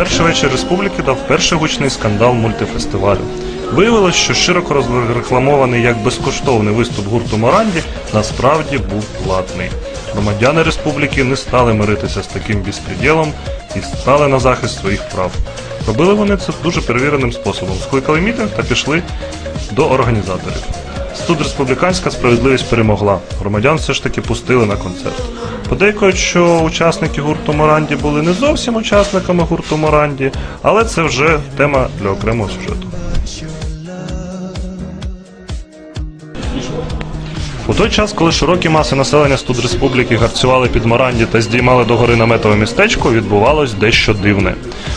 перший вечір республіки дав перший гучний скандал мультифестивалю. Виявилось, що широко розрекламований як безкоштовний виступ гурту Моранді насправді був платний. Громадяни республіки не стали миритися з таким безпреділом і стали на захист своїх прав. Робили вони це дуже перевіреним способом. Скликали мітинг та пішли до організаторів. Тут республіканська справедливість перемогла. Громадян все ж таки пустили на концерт. Подейкують, що учасники гурту Моранді були не зовсім учасниками гурту Моранді, але це вже тема для окремого сюжету. У той час, коли широкі маси населення студреспубліки гарцювали під Моранді та здіймали догори наметове містечко, відбувалось дещо дивне.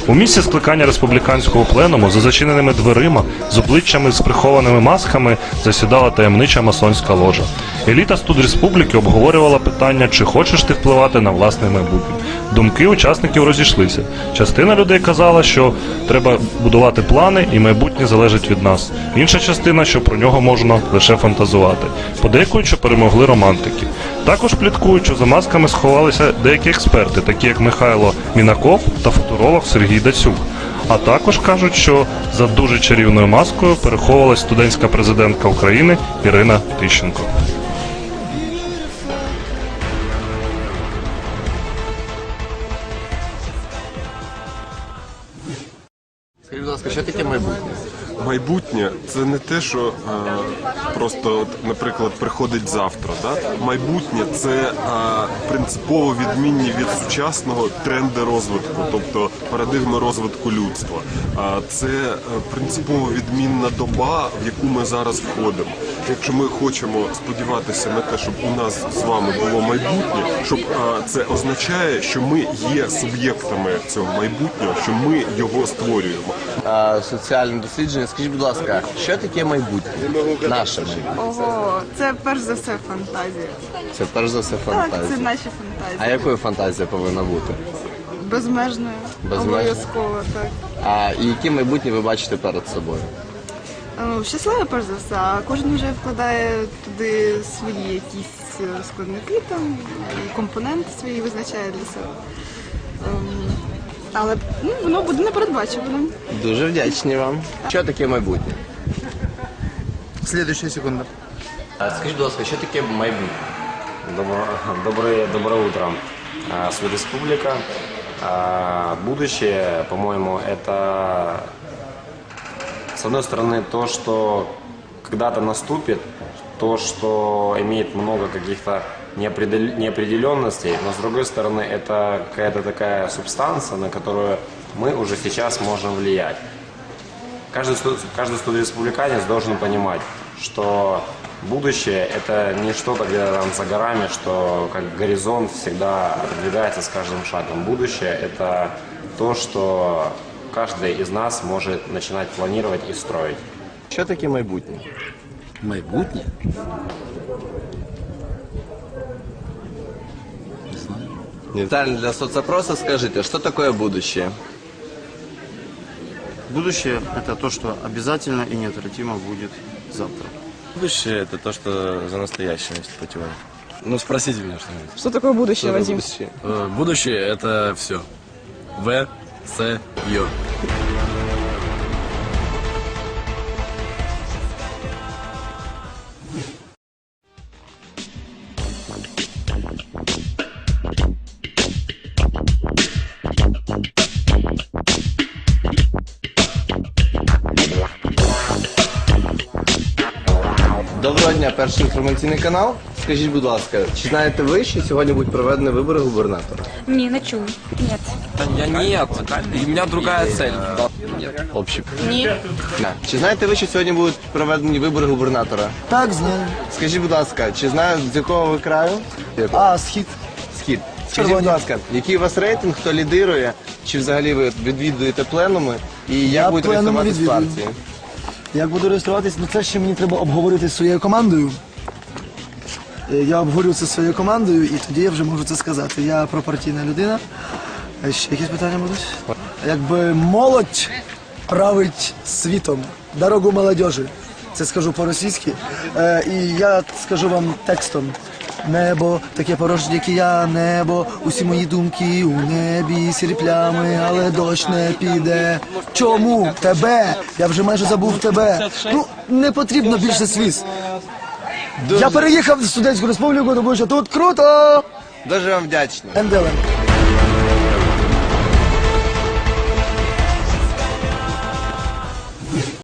У місці скликання республіканського пленуму за зачиненими дверима з обличчями з прихованими масками засідала таємнича масонська ложа. Еліта студреспубліки обговорювала питання, чи хочеш ти впливати на власне майбутнє. Думки учасників розійшлися. Частина людей казала, що треба будувати плани, і майбутнє залежить від нас. Інша частина, що про нього можна лише фантазувати. Подейкують, що перемогли романтики. Також пліткують, що за масками сховалися деякі експерти, такі як Михайло Мінаков та футуролог Сергій Дацюк. А також кажуть, що за дуже чарівною маскою переховувалась студентська президентка України Ірина Тищенко. Скажіть, будь ласка, що таке майбутнє? Майбутнє це не те, що е, просто, от, наприклад, приходить завтра. Да? Майбутнє це е, принципово відмінні від сучасного тренди розвитку, тобто парадигми розвитку людства. А це е, принципово відмінна доба, в яку ми зараз входимо. Якщо ми хочемо сподіватися на те, щоб у нас з вами було майбутнє, щоб це означає, що ми є суб'єктами цього майбутнього, що ми його створюємо. А, соціальне дослідження. Скажіть, будь ласка, що таке майбутнє? Наше майбутнє. Ого, це перш за все фантазія. Це перш за все Так, це фантазія. наші А якою фантазія повинна бути? Безмежною. Безмежною? Обов'язково, так. А і яке майбутнє ви бачите перед собою? Ну, щасливе перш за все, а кожен вже вкладає туди свої якісь е, складники там, компоненти свої визначає для себе. Ем, але ну, воно буде непередбачуваним. Дуже вдячні вам. Що таке майбутнє? Следующая секунда. А, скажіть, будь ласка, що таке майбутнє? Добро- доброе, доброе утро. А, Республика. А, Будущее, по-моему, это с одной стороны то, что когда-то наступит, то, что имеет много каких-то неопредел- неопределенностей, но с другой стороны это какая-то такая субстанция, на которую мы уже сейчас можем влиять. Каждый, каждый студент-республиканец должен понимать, что будущее – это не что-то где-то там за горами, что как горизонт всегда отодвигается с каждым шагом. Будущее – это то, что каждый из нас может начинать планировать и строить. Що таке майбутнє? Майбутнє? Детально для соцопроса скажите, что такое будущее? Будущее – это то, что обязательно и неотвратимо будет завтра. Будущее это то, что за настоящим, если путевым. Ну, спросите меня что-нибудь. Что такое будущее, Вадим? Будущее. Э, Будущее это все. В, С, Ё. Доброго дня, перший інформаційний канал. Скажіть, будь ласка, чи знаєте ви, що сьогодні будуть проведені вибори губернатора? Не, не чую. Нет. Я нет. У меня другая цель. Общий. Ні. Да. Чи знаєте ви, що сьогодні будуть проведені вибори губернатора? Так, знаю. Скажіть, будь ласка, чи знаю, з якого ви краю? А, схід. Схід. Скажіть, будь ласка, який у вас рейтинг, хто лідирує, чи взагалі ви відвідуєте пленуми, і як Я будете пленуми реєструватись в відвідую. партії? Як буду реєструватись, ну це ще мені треба обговорити з своєю командою. Е, Я обговорю це з своєю командою і тоді я вже можу це сказати. Я пропартійна людина. Е, Ще якісь питання будуть? Якби молодь править світом, дорогу молодежі. Це скажу по-російськи. Е, і я скажу вам текстом. Небо таке порожнє, як і я, небо, усі мої думки у небі, сірі плями, але дощ не піде. Чому тебе? Я вже майже забув тебе. Ну, не потрібно більше сліз. Я переїхав в студентську республіку, тому що тут круто! Дуже вам вдячний. Енделем.